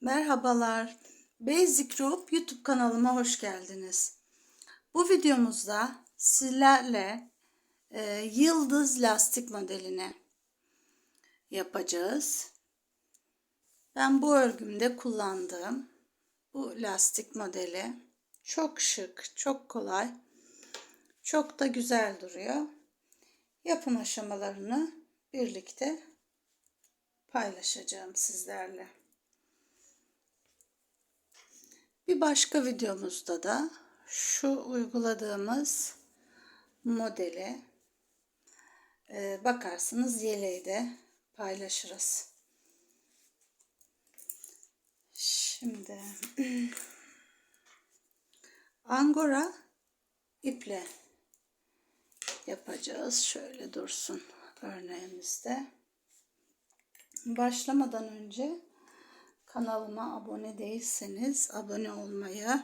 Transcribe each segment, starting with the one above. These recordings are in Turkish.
Merhabalar. Basic Rope YouTube kanalıma hoş geldiniz. Bu videomuzda sizlerle e, yıldız lastik modelini yapacağız. Ben bu örgümde kullandığım bu lastik modeli çok şık, çok kolay, çok da güzel duruyor. Yapım aşamalarını birlikte paylaşacağım sizlerle. Bir başka videomuzda da şu uyguladığımız modeli e, bakarsınız yeleği de paylaşırız. Şimdi angora iple yapacağız. Şöyle dursun örneğimizde. Başlamadan önce Kanalıma abone değilseniz abone olmayı,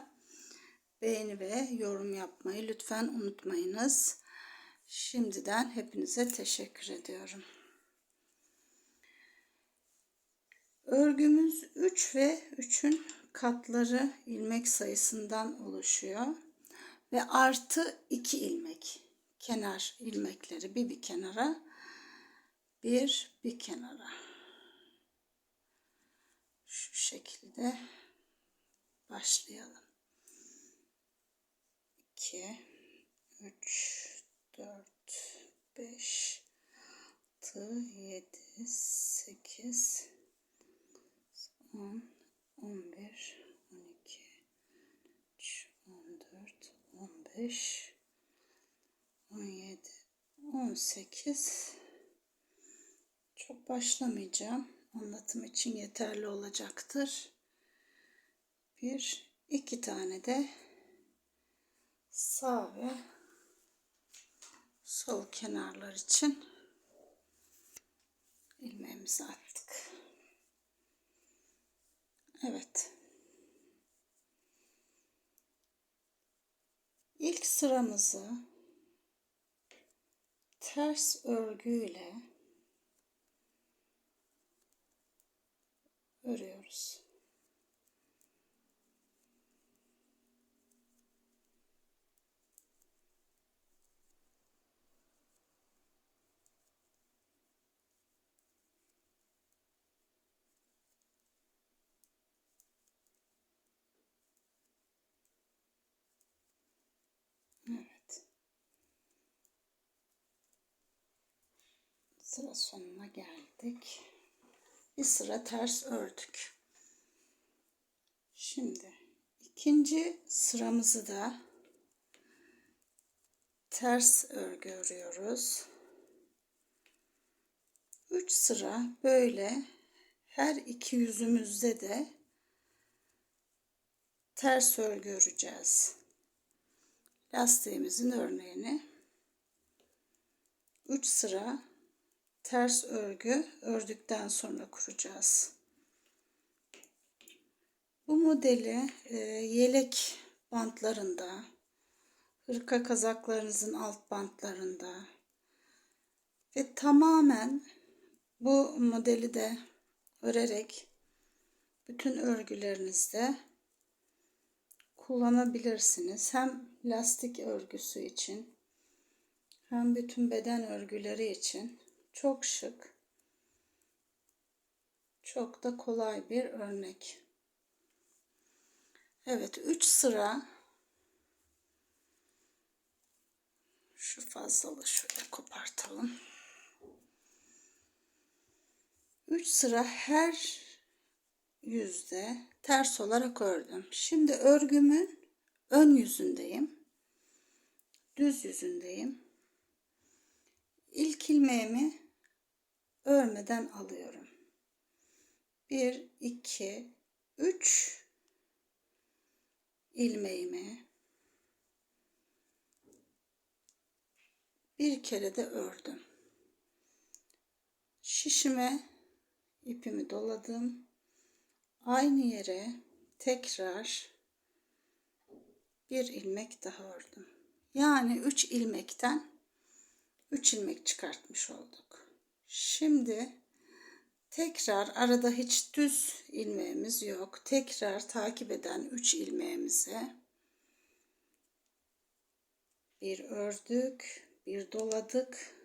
beğeni ve yorum yapmayı lütfen unutmayınız. Şimdiden hepinize teşekkür ediyorum. Örgümüz 3 ve 3'ün katları ilmek sayısından oluşuyor. Ve artı 2 ilmek. Kenar ilmekleri bir bir kenara, bir bir kenara şu şekilde başlayalım. 2 3 4 5 6 7 8 10 11 12 13 14 15 17 18 çok başlamayacağım anlatım için yeterli olacaktır. Bir, iki tane de sağ ve sol kenarlar için ilmeğimizi attık. Evet. İlk sıramızı ters örgüyle örüyoruz. Evet. Sıra sonuna geldik bir sıra ters ördük. Şimdi ikinci sıramızı da ters örgü örüyoruz. 3 sıra böyle her iki yüzümüzde de ters örgü öreceğiz. Lastiğimizin örneğini 3 sıra ters örgü ördükten sonra kuracağız. Bu modeli e, yelek bantlarında, hırka kazaklarınızın alt bantlarında ve tamamen bu modeli de örerek bütün örgülerinizde kullanabilirsiniz. Hem lastik örgüsü için hem bütün beden örgüleri için çok şık. Çok da kolay bir örnek. Evet 3 sıra şu fazlalığı şöyle kopartalım. 3 sıra her yüzde ters olarak ördüm. Şimdi örgümün ön yüzündeyim. Düz yüzündeyim. İlk ilmeğimi örmeden alıyorum. 1 2 3 ilmeğimi bir kere de ördüm. Şişime ipimi doladım. Aynı yere tekrar bir ilmek daha ördüm. Yani 3 ilmekten 3 ilmek çıkartmış olduk. Şimdi Tekrar arada hiç düz ilmeğimiz yok. Tekrar takip eden 3 ilmeğimize bir ördük, bir doladık.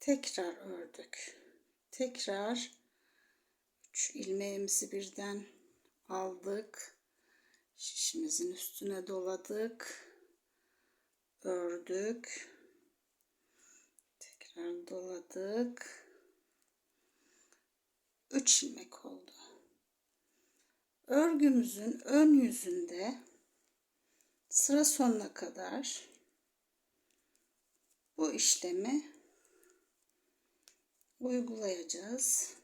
Tekrar ördük. Tekrar 3 ilmeğimizi birden aldık. Şişimizin üstüne doladık. Ördük. Tekrar doladık. 3 ilmek oldu. Örgümüzün ön yüzünde sıra sonuna kadar bu işlemi uygulayacağız.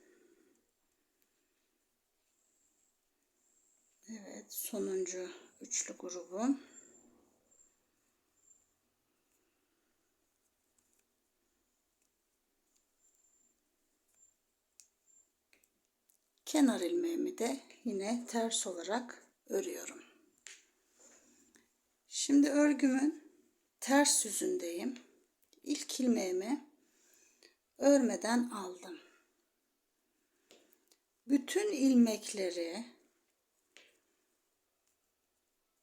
Evet, sonuncu üçlü grubum. Kenar ilmeğimi de yine ters olarak örüyorum. Şimdi örgümün ters yüzündeyim. İlk ilmeğimi örmeden aldım. Bütün ilmekleri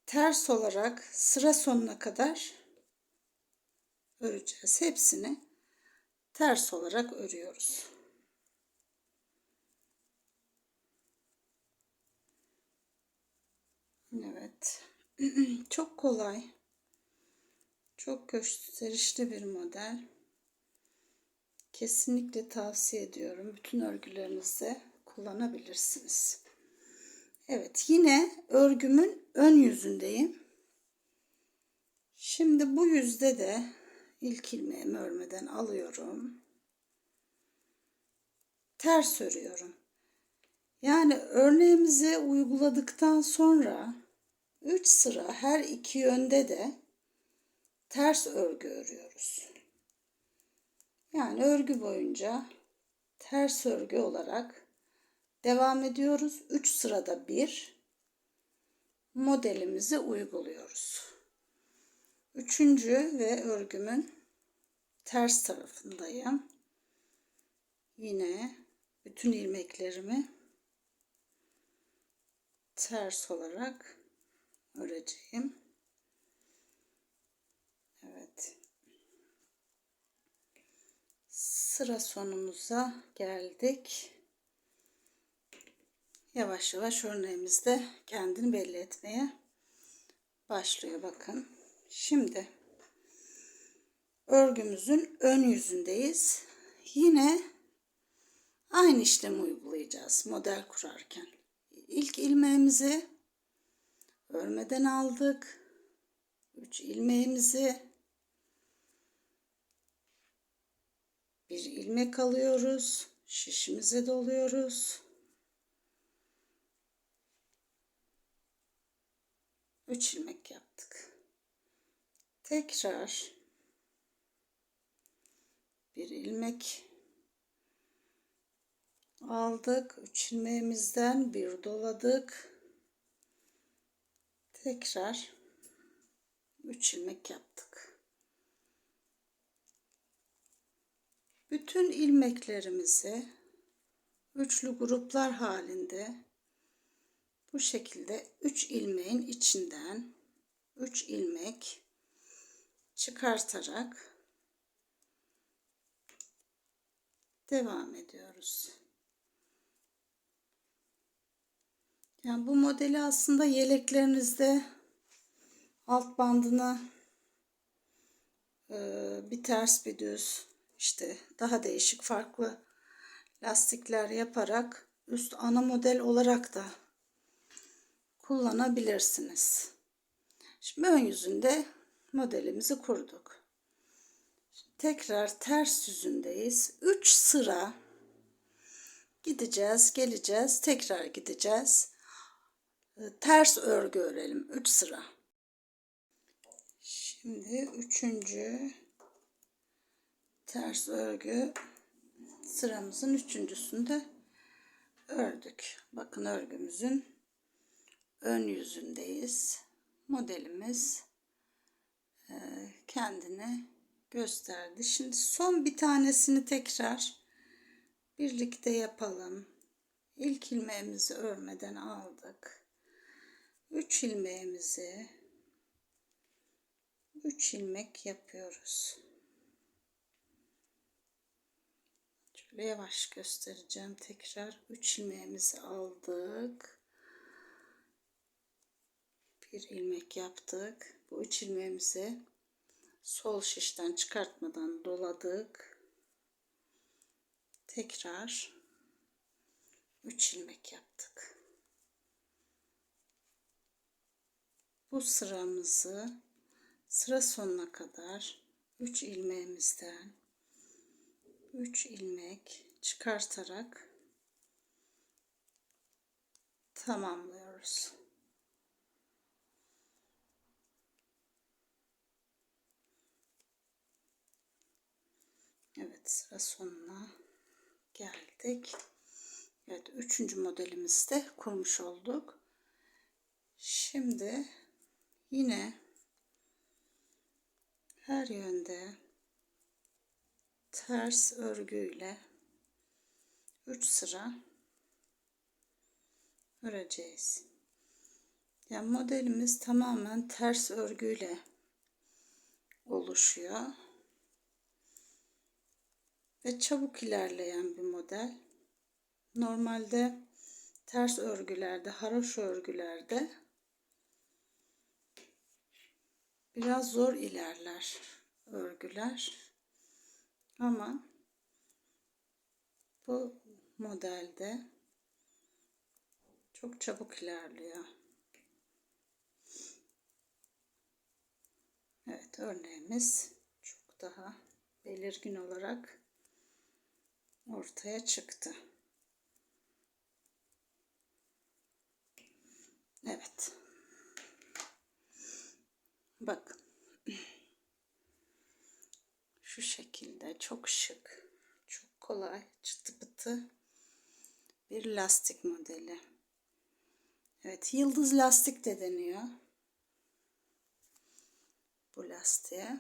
ters olarak sıra sonuna kadar öreceğiz. Hepsini ters olarak örüyoruz. Evet. Çok kolay. Çok gösterişli bir model. Kesinlikle tavsiye ediyorum. Bütün örgülerinizde kullanabilirsiniz. Evet yine örgümün ön yüzündeyim. Şimdi bu yüzde de ilk ilmeğimi örmeden alıyorum. Ters örüyorum. Yani örneğimizi uyguladıktan sonra 3 sıra her iki yönde de ters örgü örüyoruz. Yani örgü boyunca ters örgü olarak devam ediyoruz. 3 sırada bir modelimizi uyguluyoruz. Üçüncü ve örgümün ters tarafındayım. Yine bütün ilmeklerimi ters olarak öreceğim. Evet. Sıra sonumuza geldik. Yavaş yavaş örneğimiz de kendini belli etmeye başlıyor bakın. Şimdi örgümüzün ön yüzündeyiz. Yine aynı işlemi uygulayacağız model kurarken. İlk ilmeğimizi örmeden aldık. 3 ilmeğimizi bir ilmek alıyoruz. Şişimize doluyoruz. 3 ilmek yaptık. Tekrar bir ilmek aldık. 3 ilmeğimizden bir doladık. Tekrar 3 ilmek yaptık. Bütün ilmeklerimizi üçlü gruplar halinde bu şekilde 3 ilmeğin içinden 3 ilmek çıkartarak devam ediyoruz. Yani bu modeli aslında yeleklerinizde alt bandına e, bir ters bir düz işte daha değişik farklı lastikler yaparak üst ana model olarak da kullanabilirsiniz. Şimdi ön yüzünde modelimizi kurduk. Şimdi tekrar ters yüzündeyiz. 3 sıra gideceğiz, geleceğiz, tekrar gideceğiz. Ee, ters örgü örelim 3 sıra. Şimdi üçüncü ters örgü sıramızın üçüncüsünde ördük. Bakın örgümüzün ön yüzündeyiz. Modelimiz e, kendini gösterdi. Şimdi son bir tanesini tekrar birlikte yapalım. İlk ilmeğimizi örmeden aldık. 3 ilmeğimizi 3 ilmek yapıyoruz. Şöyle yavaş göstereceğim tekrar. 3 ilmeğimizi aldık. Bir ilmek yaptık. Bu 3 ilmeğimizi sol şişten çıkartmadan doladık. Tekrar 3 ilmek yaptık. Bu sıramızı sıra sonuna kadar 3 ilmeğimizden 3 ilmek çıkartarak tamamlıyoruz. Evet sıra sonuna geldik. Evet üçüncü modelimizi de kurmuş olduk. Şimdi yine her yönde ters örgüyle 3 sıra öreceğiz. Yani modelimiz tamamen ters örgüyle oluşuyor. Ve çabuk ilerleyen bir model. Normalde ters örgülerde, haroşa örgülerde biraz zor ilerler örgüler. Ama bu modelde çok çabuk ilerliyor. Evet örneğimiz çok daha belirgin olarak ortaya çıktı. Evet. Bakın. Şu şekilde çok şık, çok kolay, çıtı pıtı bir lastik modeli. Evet, yıldız lastik de deniyor. Bu lastiğe.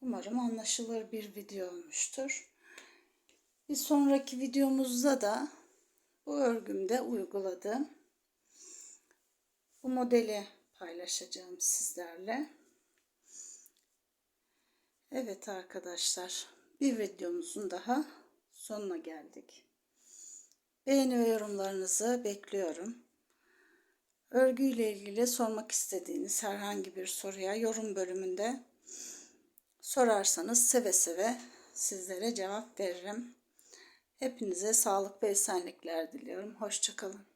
Umarım anlaşılır bir video olmuştur. Bir sonraki videomuzda da bu örgümde uyguladım. Bu modeli paylaşacağım sizlerle. Evet arkadaşlar bir videomuzun daha sonuna geldik. Beğeni ve yorumlarınızı bekliyorum. Örgüyle ilgili sormak istediğiniz herhangi bir soruya yorum bölümünde sorarsanız seve seve sizlere cevap veririm. Hepinize sağlık ve esenlikler diliyorum. Hoşçakalın.